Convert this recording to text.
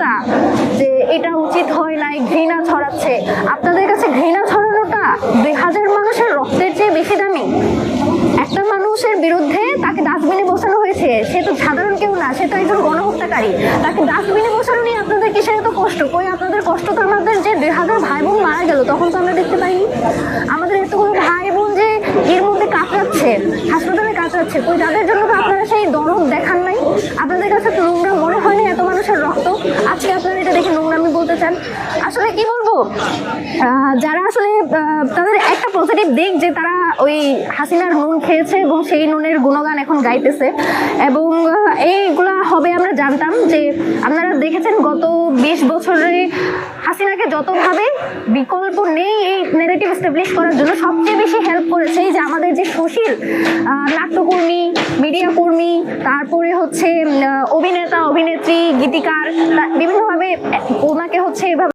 কথাটা যে এটা উচিত হয় নাই, ঘৃণা ছড়াচ্ছে। আপনাদের কাছে ঘৃণা ছড়ানোটা দুই হাজার মানুষের রক্তের চেয়ে বেশি দামি। একটা মানুষের বিরুদ্ধে তাকে ডাস্টবিনে বসানো হয়েছে, সে তো সাধারণ কেউ না, সে তো একজন গণহত্যাকারী। তাকে ডাস্টবিনে বসানো নিয়ে আপনাদের কিসের এত কষ্ট? কই আপনাদের কষ্ট তো আমাদের যে দুই হাজার ভাই বোন মারা গেল, তখন তো আমরা দেখতে পাইনি। আমাদের এতগুলো ভাই বোন যে এর মধ্যে কাতরাচ্ছে, হাসপাতালে কাতরাচ্ছে, কই তাদের জন্য তো আপনারা সেই দরদ দেখান নাই আপনাদের কাছে তো নোংরা মনে হয় না এত মানুষের রক্ত আজকে আপনারা এটা দেখে নোংরামি বলতে চান? আসলে কি বলব? যারা আসলে তাদের একটা পজিটিভ দিক যে তারা ওই হাসিনার নুন খেয়েছে এবং সেই নুনের গুণগান এখন গাইতেছে। এবং এইগুলা হবে আমরা জানতাম যে আপনারা দেখেছেন গত বিশ বছরে হাসিনাকে যতভাবে বিকল্প নেই এই নেগেটিভ এস্টাবলিশ করার জন্য, সবচেয়ে বেশি হেল্প করেছে যে আমাদের যে সুশীল নাট্যকর্মী মিডিয়া কর্মী, তারপরে হচ্ছে অভিনেতা, অভিনেত্রী, গীতিকার বিভিন্নভাবে হচ্ছে এভাবে